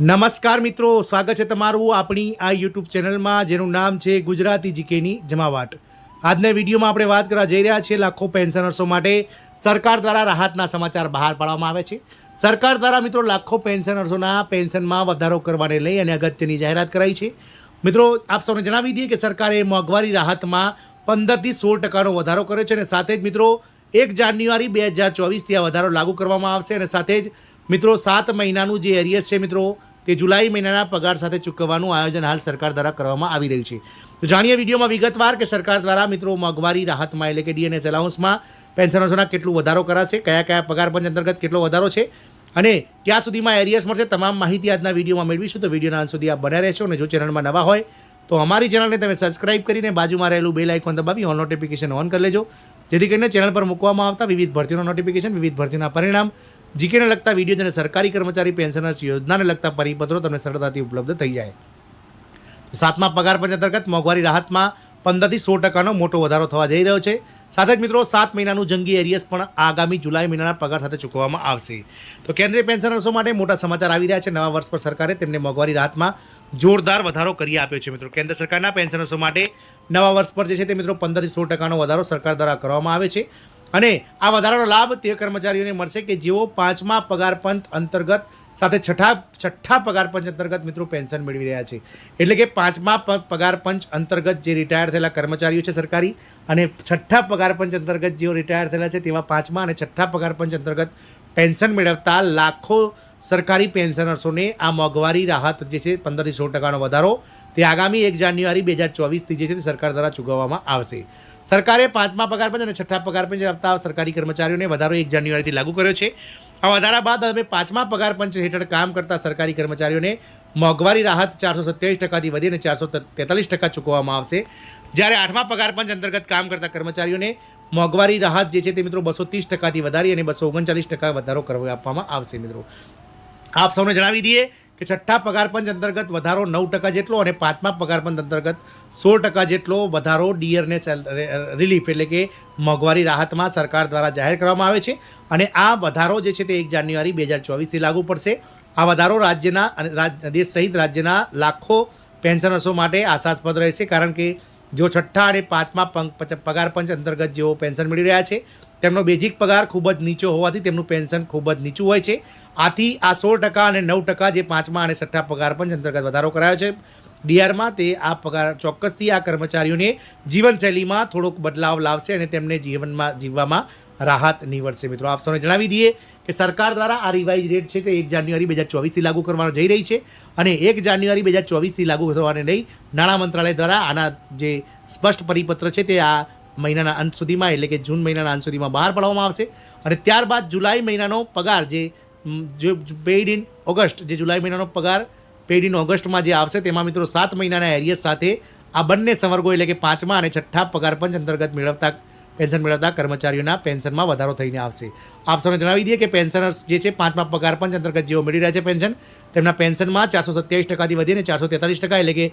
નમસ્કાર મિત્રો, સ્વાગત છે તમારું આપણી આ યુટ્યુબ ચેનલમાં, જેનું નામ છે ગુજરાતી જીકેની જમાવાટ. આજના વિડીયોમાં આપણે વાત કરવા જઈ રહ્યા છીએ લાખો પેન્શનર્સો માટે. સરકાર દ્વારા રાહતના સમાચાર બહાર પાડવામાં આવે છે. સરકાર દ્વારા મિત્રો લાખો પેન્શનર્સોના પેન્શનમાં વધારો કરવાને લઈ અને અગત્યની જાહેરાત કરાઈ છે. મિત્રો, આપ સૌને જણાવી દઈએ કે સરકારે મોંઘવારી રાહતમાં પંદરથી સોળ ટકાનો વધારો કર્યો છે અને સાથે જ મિત્રો, એક જાન્યુઆરી બે હજાર ચોવીસથી આ વધારો લાગુ કરવામાં આવશે અને સાથે જ મિત્રો, સાત મહિનાનું જે એરિયસ છે મિત્રો તે જુલાઈ મહિનાના પગાર સાથે ચૂકવવાનું આયોજન હાલ સરકાર દ્વારા કરવામાં આવી રહ્યું છે. તો જાણીએ વિડીયોમાં વિગતવાર કે સરકાર દ્વારા મિત્રો મોંઘવારી રાહતમાં એટલે કે ડીએનએસ એલાઉન્સમાં પેન્શનર્સોના કેટલું વધારો કરાશે, કયા કયા પગાર પંચ અંતર્ગત કેટલો વધારો છે અને ક્યાં સુધીમાં એરિયસ મળશે, તમામ માહિતી આજના વિડીયોમાં મેળવીશું. તો વિડીયોના અંત સુધી આપ બન્યા રહેશો અને જો ચેનલમાં નવા હોય તો અમારી ચેનલને તમે સબસ્ક્રાઇબ કરીને બાજુમાં રહેલું બેલ આઇકોન દબાવી ઓન નોટિફિકેશન ઓન કરી લેજો. જેથી કરીને ચેનલ પર મૂકવામાં આવતા વિવિધ ભરતીનો નોટિફિકેશન, વિવિધ ભરતીના પરિણામ જીકેને લગતા વીડિયો અને સરકારી કર્મચારી પેન્શનર્સ યોજનાને લગતા પરિપત્રો તમને સરળતાથી ઉપલબ્ધ થઈ જાય. સાતમા પગાર પંચ અંતર્ગત મોંઘવારી રાહતમાં પંદરથી સો ટકાનો મોટો વધારો થવા જઈ રહ્યો છે. સાથે જ મિત્રો, સાત મહિનાનું જંગી એરિયસ પણ આગામી જુલાઈ મહિનાના પગાર સાથે ચૂકવવામાં આવશે. તો કેન્દ્રીય પેન્શનર્સો માટે મોટા સમાચાર આવી રહ્યા છે. નવા વર્ષ પર સરકારે તેમને મોંઘવારી રાહતમાં જોરદાર વધારો કરી આપ્યો છે મિત્રો. કેન્દ્ર સરકારના પેન્શનર્સો માટે નવા વર્ષ પર જે છે તે મિત્રો, પંદરથી સો ટકાનો વધારો સરકાર દ્વારા કરવામાં આવે છે. અને આ વધારાનો લાભ તે કર્મચારીઓને મળશે કે જેઓ પાંચમા પગાર પંચ અંતર્ગત સાથે છઠ્ઠા છઠ્ઠા પગાર પંચ અંતર્ગત મિત્રો પેન્શન મેળવી રહ્યા છે. એટલે કે પાંચમા પગાર પંચ અંતર્ગત જે રિટાયર થયેલા કર્મચારીઓ છે સરકારી અને છઠ્ઠા પગાર પંચ અંતર્ગત જેઓ રિટાયર થયેલા છે તેવા પાંચમા અને છઠ્ઠા પગાર પંચ અંતર્ગત પેન્શન મેળવતા લાખો સરકારી પેન્શનર્સોને આ મોંઘવારી રાહત જે છે પંદરથી સો ટકાનો વધારો તે આગામી એક જાન્યુઆરી બે હજાર ચોવીસથી જે છે તે સરકાર દ્વારા ચૂકવવામાં આવશે. સરકારે પાંચમા પગાર પંચ અને છઠ્ઠા પગાર પંચ આપતા સરકારી કર્મચારીઓને વધારો એક જાન્યુઆરીથી લાગુ કર્યો છે. આ વધારા બાદ હવે પાંચમા પગાર પંચ હેઠળ કામ કરતા સરકારી કર્મચારીઓને મોંઘવારી રાહત ચારસો સત્યાવીસ ટકાથી વધીને ચારસો તેતાલીસ ટકા ચૂકવવામાં આવશે. જ્યારે આઠમા પગાર પંચ અંતર્ગત કામ કરતા કર્મચારીઓને મોંઘવારી રાહત જે છે તે મિત્રો બસો ત્રીસ ટકાથી વધારી અને બસો ઓગણચાલીસ ટકા વધારો કરવા આપવામાં આવશે મિત્રો. આપ સૌને જણાવી દઈએ કે છઠ્ઠા પગારપંચ અંતર્ગત વધારો નવ ટકા જેટલો અને પાંચમા પગારપંચ અંતર્ગત સોળ ટકા જેટલો વધારો ડીયરને રિલીફ એટલે કે મોંઘવારી રાહતમાં સરકાર દ્વારા જાહેર કરવામાં આવે છે અને આ વધારો જે છે તે એક જાન્યુઆરી બે હજાર ચોવીસથી લાગુ પડશે. આ વધારો રાજ્યના અને દેશ સહિત રાજ્યના લાખો પેન્શનર્સો માટે આશાસ્પદ રહેશે કારણ કે જેઓ છઠ્ઠા અને પાંચમા પગારપંચ પચ- પગાર અંતર્ગત જેઓ પેન્શન મળી રહ્યા છે તેમનો બેઝિક પગાર ખૂબ જ નીચો હોવાથી તેમનું પેન્શન ખૂબ જ નીચું હોય છે. આથી આ સોળ ટકા અને નવ ટકા જે પાંચમા અને છઠ્ઠા પગાર પંચ અંતર્ગત વધારો કરાયો છે. ડીઆરમાં તે આ પગાર ચોક્કસથી આ કર્મચારીઓને જીવનશૈલીમાં થોડોક બદલાવ લાવશે અને તેમને જીવનમાં જીવવામાં રાહત નીવડશે. મિત્રો, આપ સૌને જણાવી દઈએ કે સરકાર દ્વારા આ રિવાઇઝ રેટ છે તે એક જાન્યુઆરી બે હજાર ચોવીસથી લાગુ કરવાનો જઈ રહી છે અને એક જાન્યુઆરી બે હજાર ચોવીસથી લાગુ થવાને લઈ નાણાં મંત્રાલય દ્વારા આના જે સ્પષ્ટ પરિપત્ર છે તે આ મહિનાના અંત સુધીમાં, એટલે કે જૂન મહિનાના અંત સુધીમાં બહાર પાડવામાં આવશે. અને ત્યારબાદ જુલાઈ મહિનાનો પગાર જે જે પેઇડ ઇન ઓગસ્ટ જે જુલાઈ મહિનાનો પગાર પેઇડ ઇન ઓગસ્ટમાં જે આવશે, તેમાં મિત્રો સાત મહિનાના એરિયર સાથે આ બંને સંવર્ગો, એટલે કે પાંચમા અને છઠ્ઠા પગાર પંચ અંતર્ગત મેળવતા, પેન્શન મેળવતા કર્મચારીઓના પેન્શનમાં વધારો થઈને આવશે. આપ સૌને જણાવી દઈએ કે પેન્શનર્સ જે છે, પાંચમા પગાર પંચ અંતર્ગત જેઓ મેળવી રહ્યા છે પેન્શન, તેમના પેન્શનમાં ચારસો સત્યાવીસ ટકાથી વધીને ચારસો તેતાલીસ ટકા, એટલે કે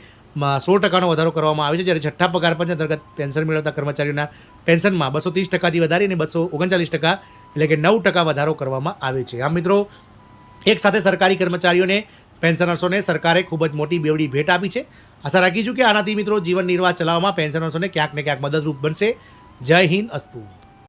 સોળ ટકાનો વધારો કરવામાં આવે છે. જ્યારે છઠ્ઠા પગાર પંચ અંતર્ગત પેન્શન મેળવતા કર્મચારીઓના પેન્શનમાં બસો ત્રીસ ટકાથી વધારીને બસો ઓગણચાલીસ ટકા એટલે કે નવ ટકા વધારો કરવામાં આવે છે. આમ મિત્રો, એક સાથે સરકારી કર્મચારીઓને, પેન્શનર્સોને સરકારે ખૂબ જ મોટી બેવડી ભેટ આપી છે. આશા રાખીશું કે આનાથી મિત્રો જીવન નિર્વાહ ચલાવવામાં પેન્શનર્સોને ક્યાંક ને ક્યાંક મદદરૂપ બનશે. જય હિન્દ અસ્તુ.